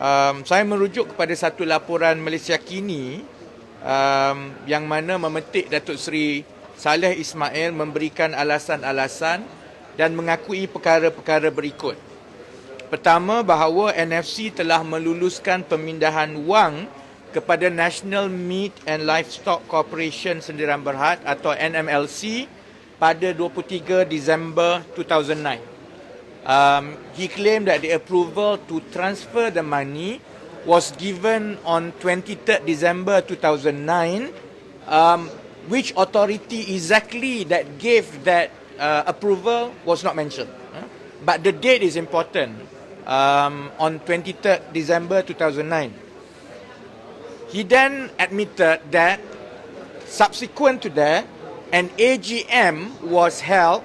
um, saya merujuk kepada satu laporan Malaysia kini um, yang mana memetik Datuk Seri Saleh Ismail memberikan alasan-alasan dan mengakui perkara-perkara berikut. Pertama, bahawa NFC telah meluluskan pemindahan wang kepada National Meat and Livestock Corporation Sendirian Berhad atau NMLC pada 23 Disember 2009. Um, he claimed that the approval to transfer the money was given on 23rd December 2009. Um, which authority exactly that gave that uh, approval was not mentioned. But the date is important. Um, on 23rd December 2009. He then admitted that subsequent to that, an AGM was held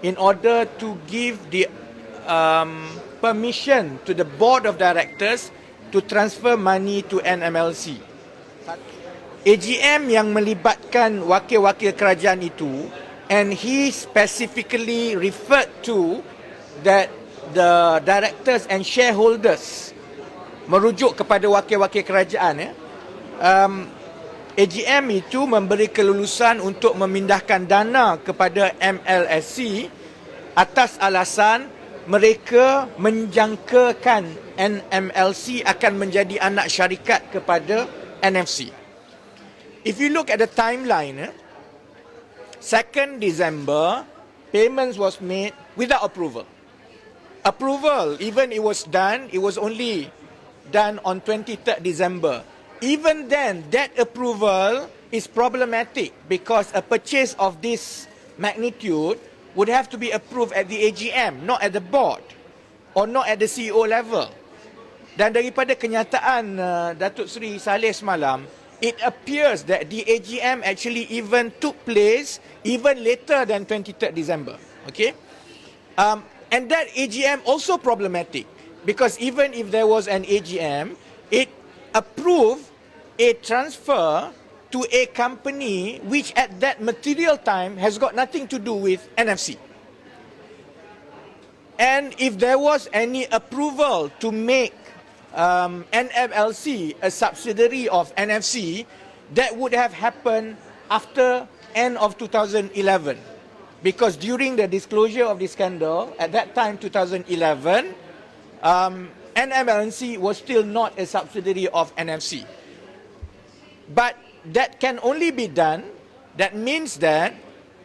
in order to give the um, permission to the board of directors to transfer money to NMLC. AGM yang melibatkan wakil-wakil kerajaan itu and he specifically referred to that the directors and shareholders merujuk kepada wakil-wakil kerajaan ya. Um, AGM itu memberi kelulusan untuk memindahkan dana kepada MLSC atas alasan mereka menjangkakan NMLC akan menjadi anak syarikat kepada NFC. If you look at the timeline, eh, 2nd December, payments was made without approval. Approval, even it was done, it was only done on 23rd December. Even then, that approval is problematic because a purchase of this magnitude would have to be approved at the AGM, not at the board or not at the CEO level. Dan daripada kenyataan uh, Datuk Seri Saleh semalam, it appears that the AGM actually even took place even later than 23rd December. Okay? Um, and that AGM also problematic because even if there was an AGM, it approved a transfer to a company which at that material time has got nothing to do with NFC. And if there was any approval to make um, NMLC a subsidiary of NFC, that would have happened after end of 2011. Because during the disclosure of the scandal, at that time, 2011, um, NMLC was still not a subsidiary of NFC. But that can only be done, that means that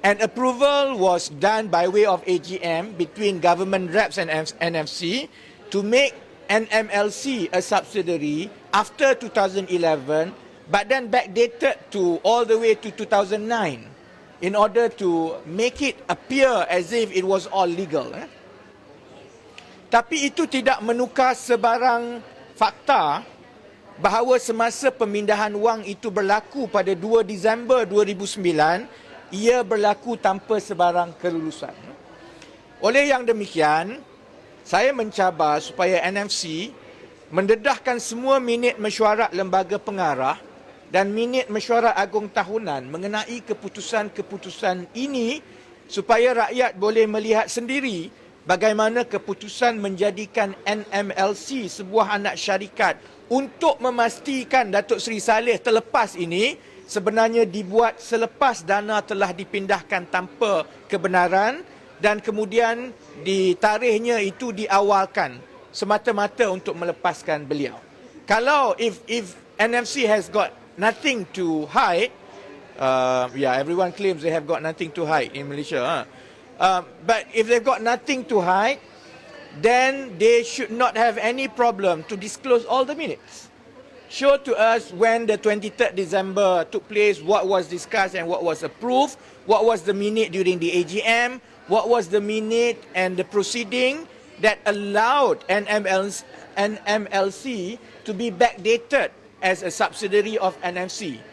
an approval was done by way of AGM between government reps and NFC to make NMLC a subsidiary after 2011, but then backdated to all the way to 2009 in order to make it appear as if it was all legal. Eh? Tapi itu tidak menukar sebarang fakta bahawa semasa pemindahan wang itu berlaku pada 2 Disember 2009, ia berlaku tanpa sebarang kelulusan. Oleh yang demikian, saya mencabar supaya NFC mendedahkan semua minit mesyuarat lembaga pengarah dan minit mesyuarat agung tahunan mengenai keputusan-keputusan ini supaya rakyat boleh melihat sendiri bagaimana keputusan menjadikan NMLC sebuah anak syarikat untuk memastikan Datuk Seri Saleh terlepas ini sebenarnya dibuat selepas dana telah dipindahkan tanpa kebenaran dan kemudian ditarikhnya itu diawalkan semata-mata untuk melepaskan beliau. Kalau if if NFC has got nothing to hide, uh, yeah, everyone claims they have got nothing to hide in Malaysia. Huh? Uh, but if they've got nothing to hide, then they should not have any problem to disclose all the minutes. Show to us when the 23rd December took place, what was discussed and what was approved, what was the minute during the AGM, what was the minute and the proceeding that allowed NMLC, NMLC to be backdated as a subsidiary of NFC.